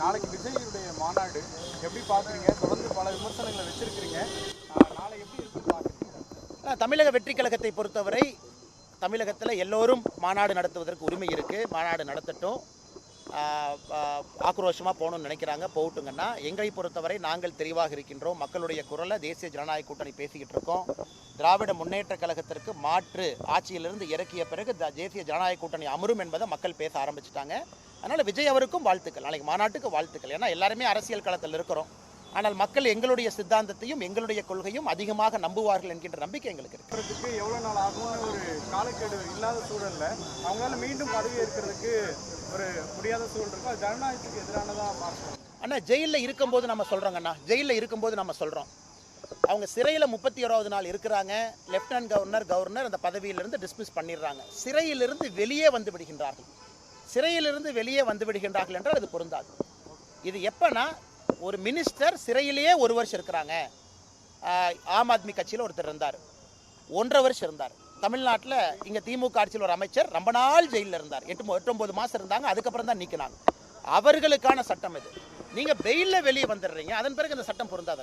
நாளைக்கு விஜயுடைய மாநாடு எப்படி பார்க்குறீங்க? தொடர்ந்து பல விமர்சனங்களை வச்சிருக்கிறீங்க. நாளை எப்படி இருக்குன்னு பார்க்குறீங்க? தமிழக வெற்றி கழகத்தை பொறுத்தவரை தமிழகத்தில் எல்லோரும் மாநாடு நடத்துவதற்கு உரிமை இருக்குது மாநாடு நடத்தட்டும். ஆக்ரோஷமாக போகணும்னு நினைக்கிறாங்க. போகட்டுங்கன்னா எங்களை பொறுத்தவரை நாங்கள் தெளிவாக இருக்கின்றோம். மக்களுடைய குரலை தேசிய ஜனநாயக கூட்டணி பேசிக்கிட்டு இருக்கோம். திராவிட முன்னேற்ற கழகத்திற்கு மாற்று ஆட்சியிலிருந்து இறக்கிய பிறகு த- தேசிய ஜனநாயக கூட்டணி அமரும் என்பதை மக்கள் பேச ஆரம்பிச்சிட்டாங்க. அதனால் விஜய் அவருக்கும் வாழ்த்துக்கள். நாளைக்கு மாநாட்டுக்கு வாழ்த்துக்கள். ஏன்னா எல்லாருமே அரசியல் களத்தில் இருக்கிறோம். ஆனால் மக்கள் எங்களுடைய சித்தாந்தத்தையும் எங்களுடைய கொள்கையும் அதிகமாக நம்புவார்கள் என்கின்ற நம்பிக்கை எங்களுக்கு இருக்கு. இருக்கிறதுக்கு எவ்வளோ நாள் ஆகும்னு ஒரு காலக்கெடு இல்லாத சூழல்ல அவங்களால மீண்டும் பதவி ஏற்கிறதுக்கு ஒரு முடியாத சூழல் இருக்கும் ஜனநாயகத்துக்கு எதிரானதாக மாற்றம் அண்ணா ஜெயிலில் இருக்கும்போது நம்ம சொல்கிறோங்கண்ணா ஜெயிலில் இருக்கும்போது நம்ம சொல்கிறோம் அவங்க சிறையில் முப்பத்தி ஓராவது நாள் இருக்கிறாங்க. லெப்டினன்ட் கவர்னர் கவர்னர் அந்த பதவியிலிருந்து டிஸ்மிஸ் பண்ணிடுறாங்க. சிறையிலிருந்து வெளியே வந்து விடுகின்றார்கள். சிறையிலிருந்து வெளியே வந்து விடுகின்றார்கள் என்றால் அது பொருந்தாது. இது எப்போனா ஒரு மினிஸ்டர் சிறையிலேயே ஒரு வருஷம் இருக்கிறாங்க. ஆஹ் ஆம் ஆத்மி கட்சியில் ஒருத்தர் இருந்தார். ஒன்றரை வருஷம் இருந்தார். தமிழ்நாட்டில் இங்கே திமுக ஆட்சியில் ஒரு அமைச்சர் ரொம்ப நாள் ஜெயிலில் இருந்தார். எட்டு எட்டொம்பது எட்டு ஒன்பது மாதம் இருந்தாங்க அதுக்கப்புறம் தான் நீக்கினாங்க. அவர்களுக்கான சட்டம் இது. நீங்கள் வெயிலில் வெளியே வந்துடுறீங்க அதன் பிறகு இந்த சட்டம் பொருந்தாது.